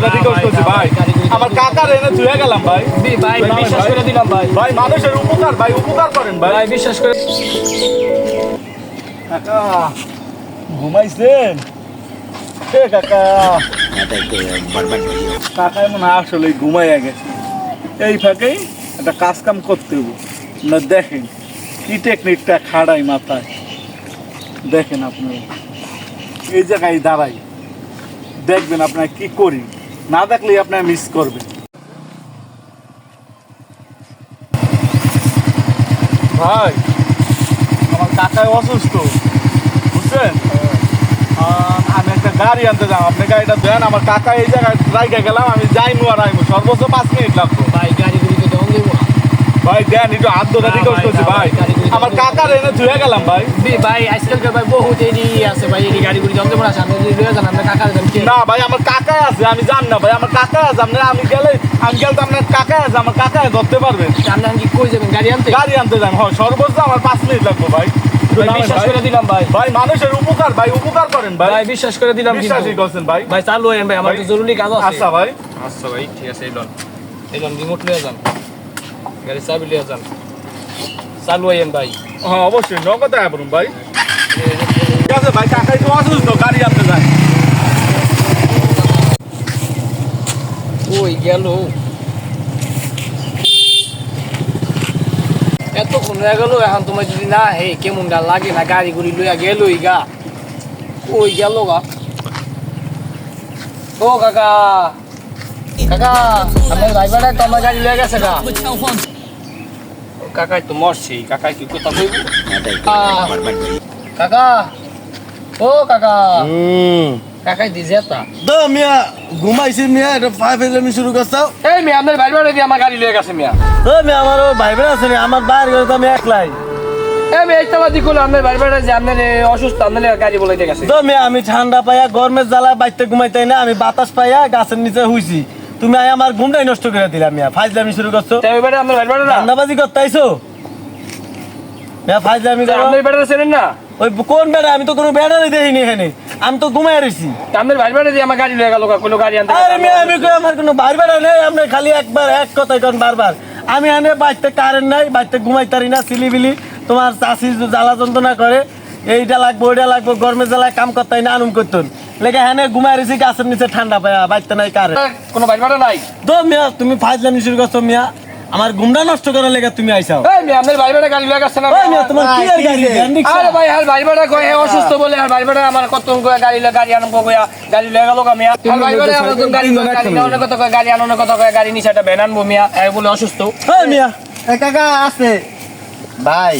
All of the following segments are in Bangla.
ভাই আমার কাকার এনে ধুয়ে গেলাম ভাই। ভাই ভাই, বিশ্বাস করে দিলাম ভাই। ভাই মানুষের উপকার ভাই উপকার করেন ভাই। ভাই বিশ্বাস করে কাকা ঘুমাইছেন? কাকা। মনে হয় আসলে ঘুমাইয়া গেছে। এই ফাঁকেই একটা কাজ কাম করতে হব না দেখেন কি টেকনিকটা খাড়াই মাথায়। দেখেন আপনারা। এই জায়গায় দাঁড়াই। দেখবেন আপনার কি করি। না দেখলেই আপনার মিস করবেন। ভাই, আমার কাকাই অসুস্থ, বুঝছেন? আমি একটা গাড়ি আনতে যাব, আপনি গাড়িটা দেন, আমার কাকা এই জায়গায় রাইকে গেলাম, আমি যাইমু আর আইমু, সর্বোচ্চ পাঁচ মিনিট লাগবো। ভাই গাড়ি দম দিব ভাই দেন একটু হাত ধরে না, করতেছি ভাই, আমার কাকার এনে ধুয়ে গেলাম ভাই। ভাই আজকালকার ভাই বহুত এডি আছে ভাই এডি গাড়ি গুড়ি দম দিব না সামনে যদি যান কাকার না ভাই আমার কাকা আছে আমি জান না ভাই আমার কাকা আছে আপনি আমি গেলে আমি গেলে তো আপনার কাকা আছে আমার কাকা ধরতে পারবেন সামনে কি কই যাবেন গাড়ি আনতে? গাড়ি আনতে যান হয় সর্বোচ্চ আমার পাঁচ মিনিট লাগবে ভাই। ভাই বিশ্বাস করে দিলাম ভাই। ভাই মানুষের উপকার ভাই উপকার করেন ভাই। ভাই বিশ্বাস করে দিলাম বিশ্বাসই করছেন ভাই। ভাই চালু হইেন ভাই আমার জরুরি কাজ আছে। আচ্ছা ভাই। আচ্ছা ভাই ঠিক আছে এই লন। এই লন রিমোট লয়ে যান। গাড়ি চাবি লয়ে যান। চালু হইেন ভাই। হ্যাঁ অবশ্যই। নগদ আয় বলুন ভাই। ঠিক আছে ভাই কাকাই তো অসুস্থ গাড়ি আনতে যায় ওই গেল? এতক্ষণ হয়ে গেল এখন তোমার যদি না হে কেমন গা লাগে না গাড়ি গুড়ি লইয়া গেলই গা। ওই গেল গা? ও কাকা। কাকা আমার ড্রাইভারটা গাড়ি লয়ে গেছে কাকাই তো মরছি কাকাই কি কথা কাকা ও কাকা কাকাই দিছে তা। তো মিয়া ঘুমাইছি মিয়া এটা ফাইভ এলামি শুরু করছাও এই মিয়া আপনার বাড়ি বাড়ি দিয়ে আমার গাড়ি লয়ে গেছে মিয়া। তো মিয়া আমার ভাই আছে আমার বাইরে গেলে তো আমি একলাই। আমি ঠান্ডা পাইয়া গরমের জ্বালা বাইতে ঘুমাইতাই না আমি বাতাস পাইয়া গাছের নিচে হুইছি তুমি আয় আমার ঘুমটাই নষ্ট করে দিলাম মিয়া ফাইজলামি শুরু করছ। না। ঠান্ডাবাজি করতেইছো? মিয়া ফাইজলামি করো। বাড়ি চেনেন না? ওই কোন বেড়া আমি তো কোনো বেড়ারই দেখিনি এখানে। আমি তো ঘুমাই রয়েছি তা আপনার বাড়ি দিয়ে আমার গাড়ি লয়ে গেল কোনো গাড়ি আনতে আরে মেয়ে আমি কই আমার কোনো বার বেড়া নেই? আপনি খালি একবার এক কথাই কোন বারবার। আমি আনে বাড়িতে কারেন্ট নাই বাড়িতে ঘুমাইতারি না সিলিবিলি তোমার চাষি জ্বালা যন্ত্রণা করে। এইটা লাগবো ওইটা লাগবো গরমের জ্বালায় কাম করতাই না আনুম করতেন। লেগে হ্যাঁ ঘুমাই রয়েছি গাছের নিচে ঠান্ডা পায়া বাড়িতে নাই কারেন্ট কোনো বাড়ি বাড়ি নাই? তো মিয়া তুমি ফাইজলামি শুরু করছ মিয়া। আমার ঘুমটা নষ্ট করার লেগে তুমি আইসাও এই মিয়া আপনার বাড়ি বাড়ি গাড়ি লয়ে না ওই মিয়া তোমার কি আর গাড়ি? জ্ঞান আরে ভাই আর বাড়ি বাড়ি কয় অসুস্থ বলে আর বাড়ি আমার কত গাড়ি গাড়ি আনব গাড়ি মিয়া। আর বাড়ি আমার গাড়ি গাড়ি গাড়ি গাড়ি মিয়া এই বলে অসুস্থ। মিয়া। আছে। ভাই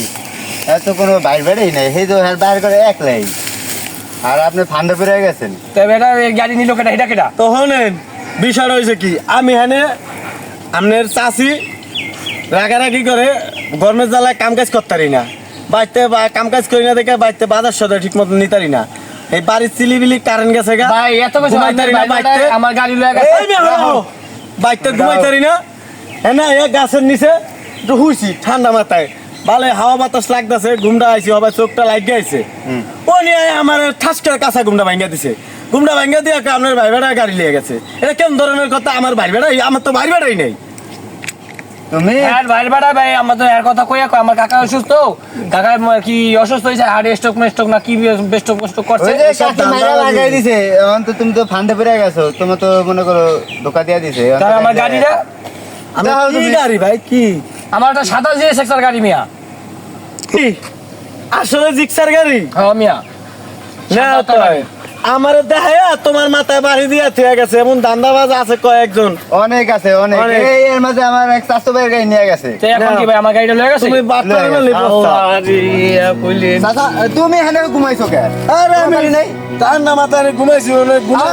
এত কোনো বাইর বেড়েই নাই সেই তো বাইর করে একলাই। আর আপনি ফান্ডে পেরে গেছেন। তো এই গাড়ি নিল কেটা এটা কেটা তো হনেন বিষয়টা হয়েছে কি আমি হানে আপনার চাষি রাগারাগি করে গরমের জ্বালায় কাম কাজ করতারি না। বাড়িতে বা কাম কাজ করি না দেখে বাড়িতে বাজার সদর ঠিক মতো নিতারি না। এই বাড়ির চিলিবিলি কারেন্ট গেছে গা ভাই এত কিছু ঘুমাইতারি না বাড়িতে আমার গাড়ি লয়ে গেছে। এই বাড়িতে ঘুমাইতারি না। হ্যাঁ না এ গাছের নিচে একটু হুইছি ঠান্ডা মাথায়। ভালো হাওয়া বাতাস লাগতেছে ঘুমটা আইছি আবার চোখটা লাগিয়ে আইছে ও নিয়ে আমার ঠাস করে কাঁচা ঘুমটা ভাঙ্গা দিছে। ঘুমটা ভাঙ্গা দিয়ে আপনার ভাই বেড়া গাড়ি লিয়ে গেছে? এটা কেমন ধরনের কথা? আমার ভাই বেড়াই আমার তো ভাই বেড়াই নেই। তুমি? আর ভাই ভাড়া ভাই আমার তো এর কথা কইয়া আমার কাকা অসুস্থ। কাকা কি অসুস্থ হয়েছে হার্ট স্ট্রোক মেস্ট্রোক না কি মেস্ট্রোক করছে? ওই যে কাকি মাইরা লাগাই দিছে এখন তো তুমি তো ফান্ডে পেরে গেছো তো মনে করো ধোকা দিয়া দিছে। এখন তার আমার গাড়িটা? কি গাড়ি ভাই? কি? আমার একটা সাদা যে সেক্টর গাড়ি মিয়া। আসলে জিক্সার গাড়ি? হ্যাঁ মিয়া। না তো আমার দেখায়া তোমার মাথায় বাড়ি দিয়া থিয়া গেছে এমন দান্দাবাজ আছে কয়েকজন। অনেক আছে অনেক। অনেক। এই এর মাঝে আমার এক চাষো ভাইয়ের গাড়ি নিয়ে গেছে। তো এখন না। কি ভাই আমার গাড়িটা লয়ে গেছে? তুমি বাচ্চা। কইলেন চাচা তুমি এখানে ঘুমাইছো কে? আরে আমি নাই তার না মাথায় ঘুমাইছি ঘুমাই